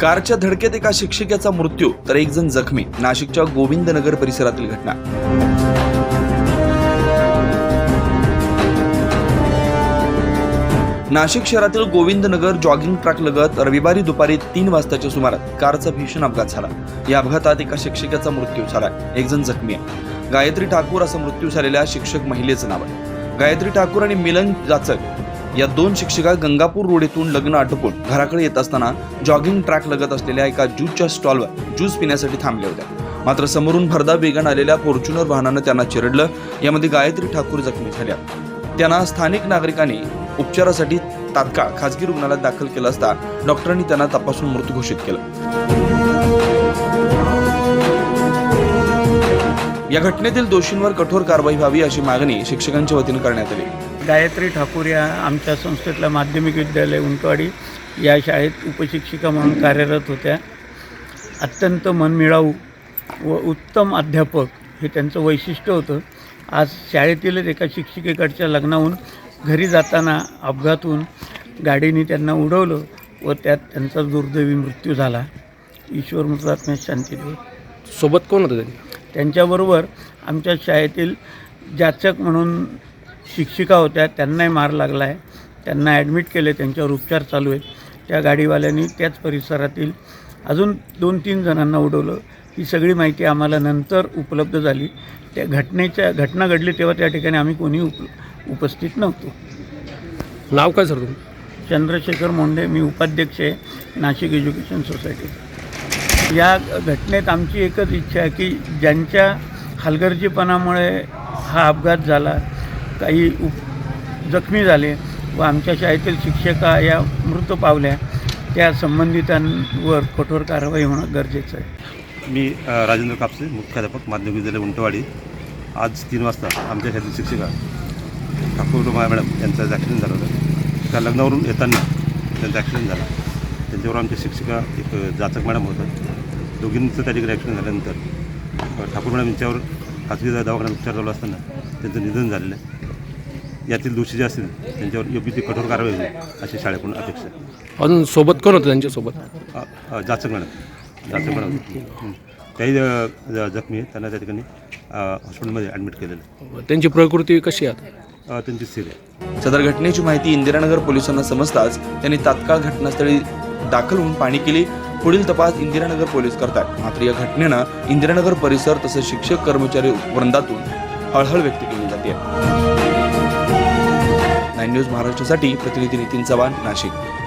कारच्या धडकेत एका शिक्षिकेचा मृत्यू तर एक जण जखमी नाशिकच्या गोविंदनगर परिसरातील घटना. नाशिक शहरातील गोविंदनगर जॉगिंग ट्रॅक लगत रविवारी दुपारी तीन वाजताच्या सुमारास कारचा भीषण अपघात झाला. या अपघातात एका शिक्षिकेचा मृत्यू झाला. एक जण जखमी आहे. गायत्री ठाकूर असा मृत्यू झालेल्या शिक्षक महिलेचं नाव आहे. गायत्री ठाकूर आणि मिलन जाचक या दोन शिक्षिका गंगापूर रोड येथून लग्न आटोपून घराकडे येत असताना जॉगिंग ट्रॅक लगत असलेल्या एका ज्यूसच्या स्टॉलवर ज्यूस पिण्यासाठी थांबल्या होत्या. मात्र समोरून भरदा वेगान आलेल्या फॉर्च्युनर वाहनानं त्यांना चिरडलं. यामध्ये गायत्री ठाकूर जखमी झाल्या. त्यांना स्थानिक नागरिकांनी उपचारासाठी तात्काळ खासगी रुग्णालयात दाखल केलं असता डॉक्टरांनी त्यांना तपासून मृत घोषित केलं. या घटनेतील दोषींवर कठोर कारवाई व्हावी अशी मागणी शिक्षकांच्या वतीनं करण्यात आली. गायत्री ठाकूर या आमच्या संस्थेतल्या माध्यमिक विद्यालय उंटवाडी या शाळेत उपशिक्षिका म्हणून कार्यरत होत्या. अत्यंत मनमिळाऊ व उत्तम अध्यापक हे त्यांचं वैशिष्ट्य होतं. आज शाळेतीलच एका शिक्षिकेकडच्या लग्नाहून घरी जाताना अपघातून गाडीने त्यांना उडवलं व त्यात त्यांचा दुर्दैवी मृत्यू झाला. ईश्वर मृतात्म्यास शांती देव. सोबत कोण होतं त्यांच्याबरोबर आमच्या शाळेतील जाचक म्हणून शिक्षिका होत्या त्यांनाही मार लागला आहे त्यांना ॲडमिट केले त्यांच्यावर उपचार चालू आहेत. त्या गाडीवाल्यांनी त्याच परिसरातील अजून दोन तीन जणांना उडवलं. ही सगळी माहिती आम्हाला नंतर उपलब्ध झाली. त्या घटनेच्या घटना घडली तेव्हा त्या ठिकाणी आम्ही कोणी उप उपस्थित नव्हतो. नाव काय सर तुमचं चंद्रशेखर मोंडे मी उपाध्यक्ष आहे नाशिक एज्युकेशन सोसायटी. या घटनेत आमची एकच इच्छा आहे की ज्यांच्या हलगर्जीपणामुळे हा अपघात झाला काही उप जखमी झाले व आमच्या शाळेतील शिक्षिका या मृत पावल्या त्या संबंधितांवर कठोर कारवाई होणं गरजेचं आहे. मी राजेंद्र कापसे मुख्याध्यापक माध्यमिक विद्यालय उंटवाडी. आज तीन वाजता आमच्या शाळेतील शिक्षिका ठाकूर मॅडम यांचा ॲक्सिडेंट झाला होता. त्या लग्नावरून येताना त्यांचा ॲक्सिडेंट झाला. त्यांच्यावर आमच्या शिक्षिका एक जाचक मॅडम होतं. दोघींचं त्या ठिकाणी ॲक्सिडेंट झाल्यानंतर ठाकूर मॅडम यांच्यावर खाजगी दवाखान्यात उपचार चालू असताना त्यांचं निधन झालेलं आहे. यातील दोषी जे असतील त्यांच्यावर योग्य ती कठोर कारवाई होईल अशी शाळेकडून अपेक्षा आहे. अजून सोबत कोण होतं त्यांच्यासोबत? अ, अ, जाचक मॅडम. जाचक मॅडम. हं. त्याही अ, ज- जखमी आहेत. त्यांना त्या ठिकाणी अ, हॉस्पिटलमध्ये ॲडमिट केलेलं आहे. त्यांची प्रकृती कशी आहे आता? अ, त्यांची स्थिर आहे. सदर घटनेची माहिती इंदिरानगर पोलिसांना समजताच त्यांनी तात्काळ घटनास्थळी दाखल होऊन पाणी केली. पुढील तपास इंदिरानगर पोलीस करतात मात्र या घटनेनं इंदिरानगर परिसर तसेच शिक्षक कर्मचारी वृंदातून हळहळ व्यक्त केली जाते. न्यूज महाराष्ट्रासाठी प्रतिनिधी नितीन चव्हाण नाशिक.